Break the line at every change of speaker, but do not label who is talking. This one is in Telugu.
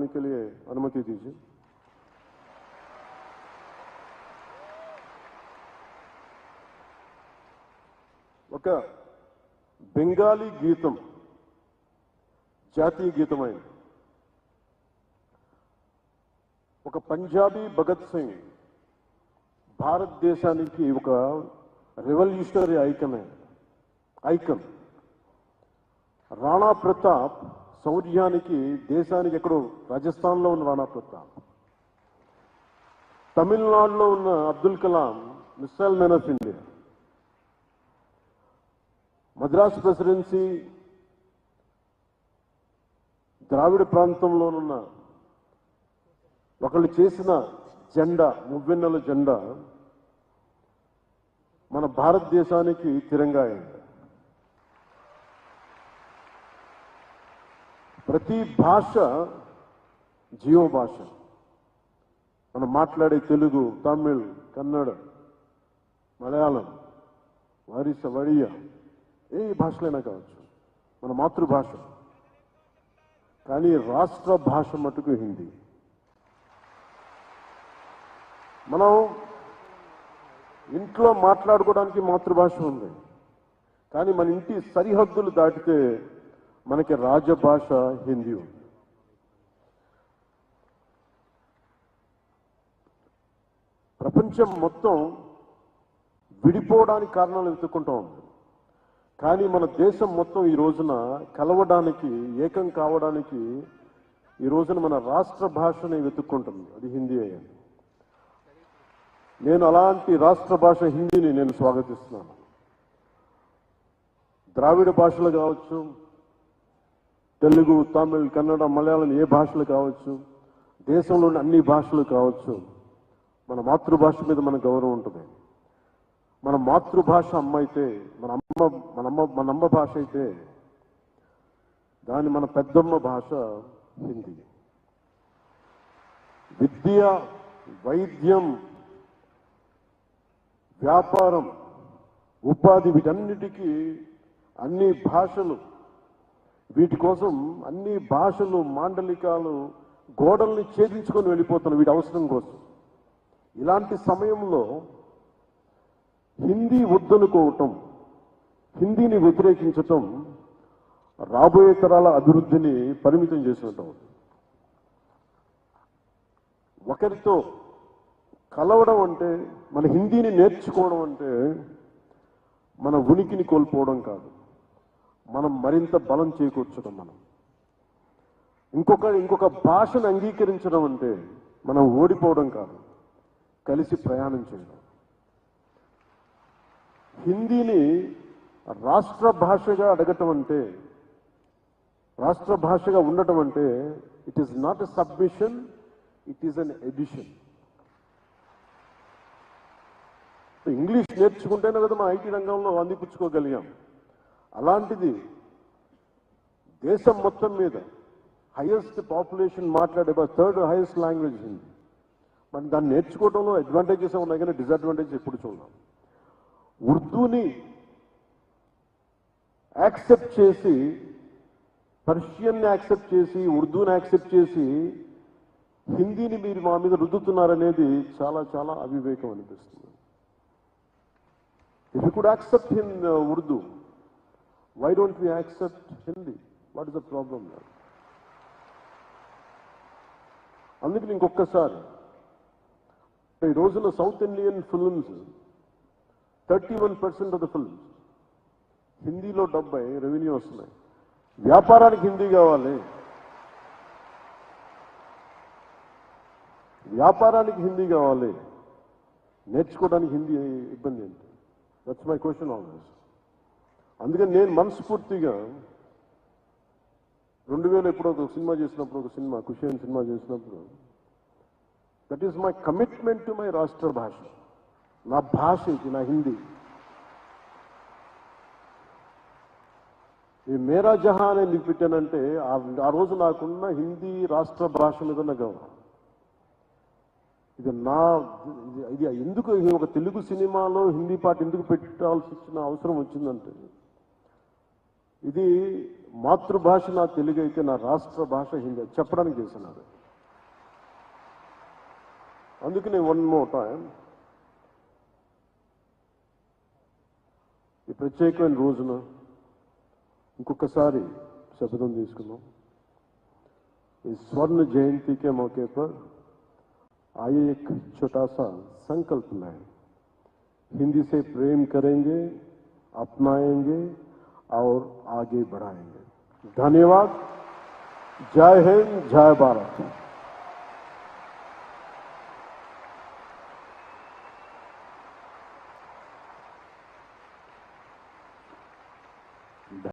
बोलने के लिए अनुमति दीजिए ఒక బెంగాలీ గీతం జాతీయ గీతమైంది ఒక పంజాబీ భగత్ సింగ్ భారతదేశానికి ఒక revolutionary icon icon Rana Pratap శౌర్యానికి దేశానికి ఎక్కడో రాజస్థాన్లో ఉన్న రాణా ప్రతాప్. తమిళనాడులో ఉన్న Abdul Kalam missile men of India. Madras presidency Dravida ప్రాంతంలోనున్న ఒకళ్ళు చేసిన జెండా మువ్వెన్నెల జెండా మన భారతదేశానికి తిరంగా అయింది. ప్రతి భాష జీవ భాష. మనం మాట్లాడే తెలుగు తమిళ్ కన్నడ మలయాళం వారిస వడియ ఏ భాషలైనా కావచ్చు. మన మాతృభాష. కానీ రాష్ట్ర భాష మటుకు హిందీ. మనం ఇంట్లో మాట్లాడుకోవడానికి మాతృభాష ఉంది. కానీ మన ఇంటి సరిహద్దులు దాటితే మనకి రాజభాష హిందీ ఉంది. ప్రపంచం మొత్తం విడిపోవడానికి కారణాలు వెతుక్కుంటూ ఉంది. కానీ మన దేశం మొత్తం ఈ రోజున కలవడానికి ఏకం కావడానికి ఈ రోజున మన రాష్ట్ర భాషని వెతుక్కుంటుంది. అది హిందీ అయ్యింది నేను అలాంటి రాష్ట్ర భాష హిందీని నేను స్వాగతిస్తున్నాను. ద్రావిడ భాషలు కావచ్చు తెలుగు తమిళ్ కన్నడ మలయాళం ఏ భాషలు కావచ్చు దేశంలోని అన్ని భాషలు కావచ్చు మన మాతృభాష మీద మన గౌరవం ఉంటుంది. మన మాతృభాష అమ్మ అయితే మన అమ్మ మన అమ్మ మన అమ్మ భాష అయితే దాని మన పెద్దమ్మ భాష హిందీ. విద్య వైద్యం వ్యాపారం ఉపాధి వీటన్నిటికీ అన్ని భాషలు వీటి కోసం అన్ని భాషలు మాండలికాలు గోడల్ని ఛేదించుకొని వెళ్ళిపోతున్న వీటి అవసరం కోసం. ఇలాంటి సమయంలో హిందీ వద్దనుకోవటం హిందీని వ్యతిరేకించటం రాబోయే తరాల అభివృద్ధిని పరిమితం చేసినట్టు ఒకరితో కలవడం అంటే మన హిందీని నేర్చుకోవడం అంటే మన ఉనికిని కోల్పోవడం కాదు. మనం మరింత బలం చేకూర్చడం మనం. ఇంకొక ఇంకొక భాషను అంగీకరించడం అంటే మనం ఓడిపోవడం కాదు కలిసి ప్రయాణం చేయడం. హిందీని రాష్ట్ర భాషగా అడగటం అంటే రాష్ట్ర భాషగా ఉండటం అంటే it is not a submission it is an addition English నేర్చుకుంటేనే కదా మా ఐటీ రంగంలో అందిపుచ్చుకోగలిగాం. అలాంటిది దేశం మొత్తం మీద హైయెస్ట్ పాపులేషన్ మాట్లాడే థర్డ్ హైయెస్ట్ లాంగ్వేజ్ హిందీ. మనం దాన్ని నేర్చుకోవడంలో అడ్వాంటేజెస్ ఉన్నాయి కానీ డిసడ్వాంటేజెస్ ఎప్పుడు చూడాలి. ఉర్దూని యాక్సెప్ట్ చేసి పర్షియన్ని యాక్సెప్ట్ చేసి ఉర్దూని యాక్సెప్ట్ చేసి హిందీని మీరు మా మీద రుద్దుతున్నారనేది చాలా చాలా అవివేకం అనిపిస్తుంది. If you could accept in Urdu why don't we accept Hindi what is problem now? అందుకని ఇంకొకసారి ఈ రోజున south Indian films thirty one percent of the films హిందీలో డెబ్బై రెవెన్యూ వస్తున్నాయి. వ్యాపారానికి హిందీ కావాలి. వ్యాపారానికి హిందీ కావాలి. నేర్చుకోవడానికి హిందీ ఇబ్బంది ఏంటి? దట్స్ మై క్వశ్చన్ ఆల్వేస్ అందుకని నేను మనస్ఫూర్తిగా రెండు వేలు ఎప్పుడో ఒక సినిమా చేసినప్పుడు ఒక సినిమా కుషేన్ సినిమా చేసినప్పుడు that is my commitment to my రాష్ట్ర భాష. నా భాష ఇది నా హిందీ. ఈ మేరా జహా అని ఎందుకు పెట్టానంటే ఆ- రోజు నాకున్న హిందీ రాష్ట్ర భాష మీద ఉన్న గౌరవం. ఇది నా ఇది- ఇది ఎందుకు ఒక తెలుగు సినిమాలో హిందీ పాట ఎందుకు పెట్టాల్సి వచ్చిన అవసరం వచ్చిందంటే ఇది మాతృభాష నా తెలుగు అయితే నా రాష్ట్ర భాష హిందీ చెప్పడానికి చేశాను అది అందుకని వన్ మోర్ టైం ఈ ప్రత్యేకమైన రోజున ఇంకొకసారి శపథం తీసుకున్నాం इस स्वर्ण जयंती के मौके पर आइए एक छोटा सा संकल्प लें हिंदी से प्रेम करेंगे अपनाएंगे और आगे बढ़ाएँगे। धन्यवाद। जय हिंद जय भारत।